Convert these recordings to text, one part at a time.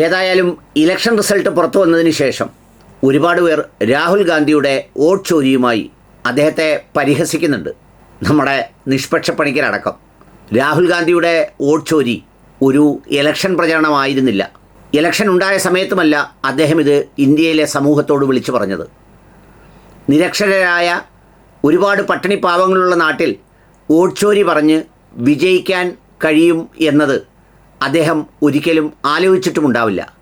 ഏതായാലും election result പുറത്തു വന്നതിന് ശേഷം ഒരുപാട് പേർ രാഹുൽ ഗാന്ധിയുടെ വോട്ട് ചോരിയുമായി അദ്ദേഹത്തെ പരിഹസിക്കുന്നുണ്ട്. നമ്മുടെ നിഷ്പക്ഷ പണിക്കരടക്കം. രാഹുൽ ഗാന്ധിയുടെ വോട്ട് ചോരി ഒരു ഇലക്ഷൻ പ്രചരണമായിരുന്നില്ല. ഇലക്ഷൻ ഉണ്ടായ സമയത്തുമല്ല അദ്ദേഹം ഇത് ഇന്ത്യയിലെ സമൂഹത്തോട് വിളിച്ചു പറഞ്ഞത്. നിരക്ഷരായ ഒരുപാട് പട്ടിണി പാവങ്ങളുള്ള നാട്ടിൽ ചോരി പറഞ്ഞ് വിജയിക്കാൻ കഴിയും എന്നത് അദ്ദേഹം ഒരിക്കലും ആലോചിച്ചിട്ടുമുണ്ടാവില്ല.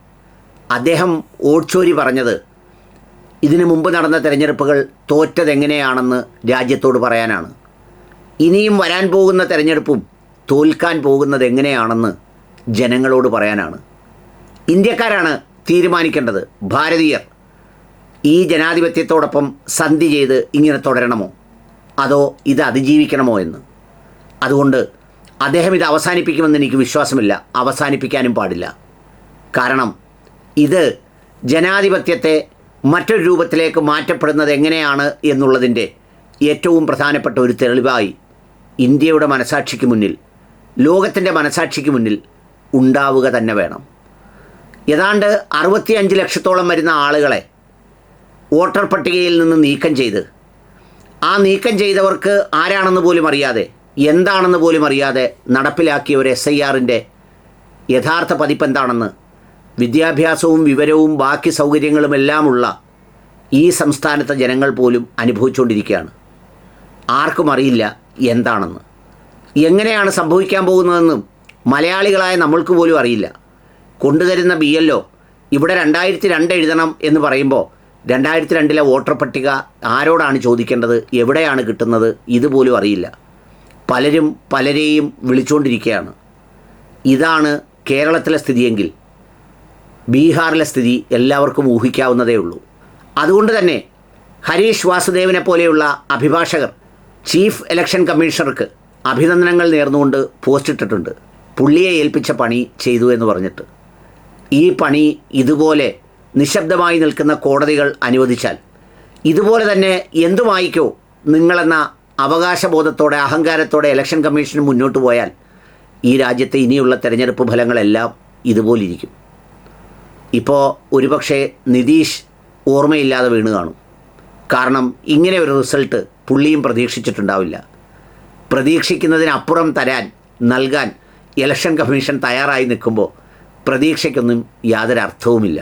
അദ്ദേഹം ഓട്ചോരി പറഞ്ഞത് ഇതിനു മുമ്പ് നടന്ന തെരഞ്ഞെടുപ്പുകൾ തോറ്റതെങ്ങനെയാണെന്ന് രാജ്യത്തോട് പറയാനാണ്. ഇനിയും വരാൻ പോകുന്ന തെരഞ്ഞെടുപ്പും തോൽക്കാൻ പോകുന്നത് എങ്ങനെയാണെന്ന് ജനങ്ങളോട് പറയാനാണ്. ഇന്ത്യക്കാരാണ് തീരുമാനിക്കേണ്ടത് ഭാരതീയർ. ഈ ജനാധിപത്യത്തോടൊപ്പം സന്ധി ചെയ്ത് ഇങ്ങനെ തുടരണമോ? അതോ ഇത് അതിജീവിക്കണമോ എന്ന്? അതുകൊണ്ട് അദ്ദേഹം ഇത് അവസാനിപ്പിക്കുമെന്ന് എനിക്ക് വിശ്വാസമില്ല. അവസാനിപ്പിക്കാനും പാടില്ല. കാരണം ഇത് ജനാധിപത്യത്തെ മറ്റൊരു രൂപത്തിലേക്ക് മാറ്റപ്പെടുന്നത് എങ്ങനെയാണ് എന്നുള്ളതിന്റെ ഏറ്റവും പ്രധാനപ്പെട്ട ഒരു തെളിവായി ഇന്ത്യയുടെ മനസാക്ഷിക്ക് മുന്നിൽ ലോകത്തിന്റെ മനസാക്ഷിക്ക് മുന്നിൽ ഉണ്ടാവുക തന്നെ വേണം. ഏതാണ്ട് അറുപത്തിയഞ്ച് ലക്ഷത്തോളം വരുന്ന ആളുകളെ വോട്ടർ പട്ടികയിൽ നിന്ന് നീക്കം ചെയ്ത് ആ നീക്കം ചെയ്തവർക്ക് ആരാണെന്ന് പോലും അറിയാതെ എന്താണെന്ന് പോലും അറിയാതെ നടപ്പിലാക്കിയ ഒരു എസ് ഐ ആറിന്റെ യഥാർത്ഥ പതിപ്പ് എന്താണെന്ന് വിദ്യാഭ്യാസവും വിവരവും ബാക്കി സൗകര്യങ്ങളുമെല്ലാമുള്ള ഈ സംസ്ഥാനത്തെ ജനങ്ങൾ പോലും അനുഭവിച്ചുകൊണ്ടിരിക്കുകയാണ്. ആർക്കും അറിയില്ല എന്താണെന്ന്. എങ്ങനെയാണ് സംഭവിക്കാൻ പോകുന്നതെന്നും മലയാളികളായ നമ്മൾക്ക് പോലും അറിയില്ല. കൊണ്ടുതരുന്ന ബി ഇവിടെ രണ്ടായിരത്തി രണ്ട് എഴുതണം എന്ന് പറയുമ്പോൾ രണ്ടായിരത്തി രണ്ടിലെ വോട്ടർ പട്ടിക ആരോടാണ് ചോദിക്കേണ്ടത് എവിടെയാണ് കിട്ടുന്നത് ഇതുപോലും അറിയില്ല. പലരും പലരെയും വിളിച്ചുകൊണ്ടിരിക്കുകയാണ് ഇതാണ് കേരളത്തിലെ സ്ഥിതിയെങ്കിൽ ബീഹാറിലെ സ്ഥിതി എല്ലാവർക്കും ഊഹിക്കാവുന്നതേ ഉള്ളൂ. അതുകൊണ്ട് തന്നെ ഹരീഷ് വാസുദേവനെ പോലെയുള്ള അഭിഭാഷകർ ചീഫ് ഇലക്ഷൻ കമ്മീഷണർക്ക് അഭിനന്ദനങ്ങൾ നേർന്നുകൊണ്ട് പോസ്റ്റ് ഇട്ടിട്ടുണ്ട്. പുള്ളിയെ ഏൽപ്പിച്ച പണി ചെയ്തു എന്ന് പറഞ്ഞിട്ട്. ഈ പണി ഇതുപോലെ നിശബ്ദമായി നിൽക്കുന്ന കോടതികൾ അനുവദിച്ചാൽ ഇതുപോലെ തന്നെ എന്തുമായിക്കോ നിങ്ങളെന്ന അവകാശബോധത്തോടെ അഹങ്കാരത്തോടെ ഇലക്ഷൻ കമ്മീഷൻ മുന്നോട്ട് പോയാൽ ഈ രാജ്യത്തെ ഇനിയുള്ള തെരഞ്ഞെടുപ്പ് ഫലങ്ങളെല്ലാം ഇതുപോലിരിക്കും. ഇപ്പോൾ ഒരുപക്ഷെ നിതീഷ് ഓർമ്മയില്ലാതെ വീണ് കാണും. കാരണം ഇങ്ങനെ ഒരു റിസൾട്ട് പുള്ളിയും പ്രതീക്ഷിച്ചിട്ടുണ്ടാവില്ല. പ്രതീക്ഷിക്കുന്നതിനപ്പുറം തരാൻ നൽകാൻ ഇലക്ഷൻ കമ്മീഷൻ തയ്യാറായി നിൽക്കുമ്പോൾ പ്രതീക്ഷയ്ക്കൊന്നും യാതൊരു അർത്ഥവുമില്ല.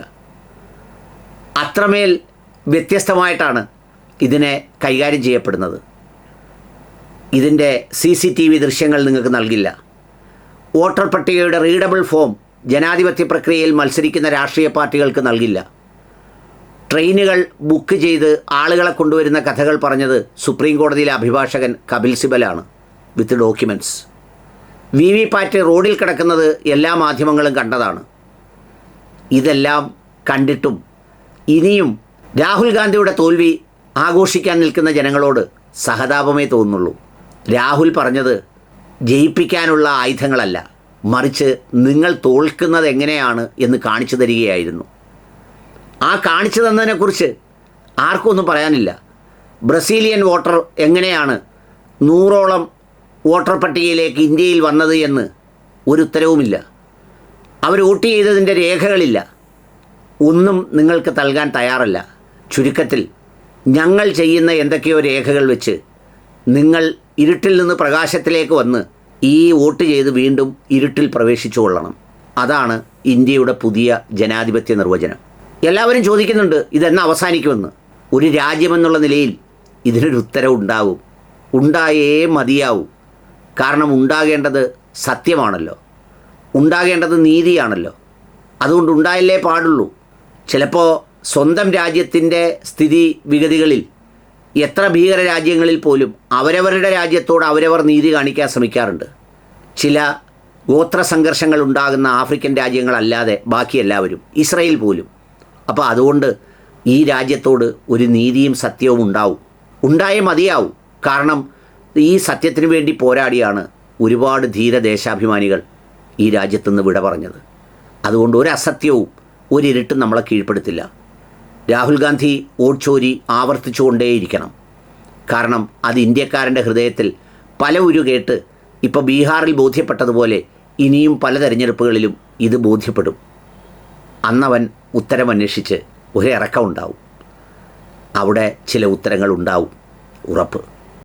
അത്രമേൽ വ്യത്യസ്തമായിട്ടാണ് ഇതിനെ കൈകാര്യം ചെയ്യപ്പെടുന്നത്. ഇതിന്റെ സി സി ടി വി ദൃശ്യങ്ങൾ നിങ്ങൾക്ക് നൽകില്ല. വോട്ടർ പട്ടികയുടെ റീഡബിൾ ഫോം ജനാധിപത്യ പ്രക്രിയയിൽ മത്സരിക്കുന്ന രാഷ്ട്രീയ പാർട്ടികൾക്ക് നൽകില്ല. ട്രെയിനുകൾ ബുക്ക് ചെയ്ത് ആളുകളെ കൊണ്ടുവരുന്ന കഥകൾ പറഞ്ഞത് സുപ്രീം കോടതിയിലെ അഭിഭാഷകൻ Kapil സിബലാണ് with documents V V PAT റോഡിൽ കിടക്കുന്നത് എല്ലാ മാധ്യമങ്ങളും കണ്ടതാണ്. ഇതെല്ലാം കണ്ടിട്ടും ഇനിയും രാഹുൽ ഗാന്ധിയുടെ തോൽവി ആഘോഷിക്കാൻ നിൽക്കുന്ന ജനങ്ങളോട് സഹതാപമേ തോന്നുള്ളൂ രാഹുൽ പറഞ്ഞത് ജയിപ്പിക്കാനുള്ള ആയുധങ്ങളല്ല മറിച്ച് നിങ്ങൾ തോൽക്കുന്നത് എങ്ങനെയാണ് എന്ന് കാണിച്ചു തരികയായിരുന്നു. ആ കാണിച്ചു തന്നതിനെക്കുറിച്ച് ആർക്കും ഒന്നും പറയാനില്ല. ബ്രസീലിയൻ വോട്ടർ എങ്ങനെയാണ് നൂറോളം വോട്ടർ പട്ടികയിലേക്ക് ഇന്ത്യയിൽ വന്നത് എന്ന് ഒരു ഉത്തരവുമില്ല. അവർ വോട്ട് ചെയ്തതിന്റെ രേഖകളില്ല. ഒന്നും നിങ്ങൾക്ക് നൽകാൻ തയ്യാറല്ല. ചുരുക്കത്തിൽ ഞങ്ങൾ ചെയ്യുന്ന എന്തൊക്കെയോ രേഖകൾ വെച്ച് നിങ്ങൾ ഇരുട്ടിൽ നിന്ന് പ്രകാശത്തിലേക്ക് വന്ന് ഈ വോട്ട് ചെയ്ത് വീണ്ടും ഇരുട്ടിൽ പ്രവേശിച്ചു കൊള്ളണം. അതാണ് ഇന്ത്യയുടെ പുതിയ ജനാധിപത്യ നിർവചനം. എല്ലാവരും ചോദിക്കുന്നുണ്ട് ഇതെന്ന് അവസാനിക്കുമെന്ന്. ഒരു രാജ്യമെന്നുള്ള നിലയിൽ ഇതിനൊരു ഉത്തരവ് ഉണ്ടാവും. ഉണ്ടായേ മതിയാവും. കാരണം ഉണ്ടാകേണ്ടത് സത്യമാണല്ലോ. ഉണ്ടാകേണ്ടത് നീതിയാണല്ലോ. അതുകൊണ്ട് ഉണ്ടായല്ലേ പാടുള്ളൂ. ചിലപ്പോൾ സ്വന്തം രാജ്യത്തിന്റെ സ്ഥിതി വിഗതികളിൽ എത്ര ഭീകര രാജ്യങ്ങളിൽ പോലും അവരവരുടെ രാജ്യത്തോട് അവരവർ നീതി കാണിക്കാൻ ശ്രമിക്കാറുണ്ട്. ചില ഗോത്ര സംഘർഷങ്ങൾ ഉണ്ടാകുന്ന ആഫ്രിക്കൻ രാജ്യങ്ങളല്ലാതെ ബാക്കി എല്ലാവരും ഇസ്രയേൽ പോലും. അപ്പോൾ അതുകൊണ്ട് ഈ രാജ്യത്തോട് ഒരു നീതിയും സത്യവും ഉണ്ടാവും. ഉണ്ടായേ മതിയാവും. കാരണം ഈ സത്യത്തിന് വേണ്ടി പോരാടിയാണ് ഒരുപാട് ധീര ദേശാഭിമാനികൾ ഈ രാജ്യത്തുനിന്ന് വിട പറഞ്ഞത്. അതുകൊണ്ട് ഒരു അസത്യവും ഒരിരുട്ടും നമ്മളെ കീഴ്പ്പെടുത്തില്ല. രാഹുൽ ഗാന്ധി വോട്ട് ചോരി ആവർത്തിച്ചുകൊണ്ടേയിരിക്കണം. കാരണം അത് ഇന്ത്യക്കാരന്റെ ഹൃദയത്തിൽ പല ഉരു കേട്ട് ഇപ്പോൾ ബീഹാറിൽ ബോധ്യപ്പെട്ടതുപോലെ ഇനിയും പല തെരഞ്ഞെടുപ്പുകളിലും ഇത് ബോധ്യപ്പെടും. അന്നവൻ ഉത്തരമന്വേഷിച്ച് ഒരിറക്കം ഉണ്ടാവും അവിടെ ചില ഉത്തരങ്ങൾ ഉണ്ടാവും ഉറപ്പ്.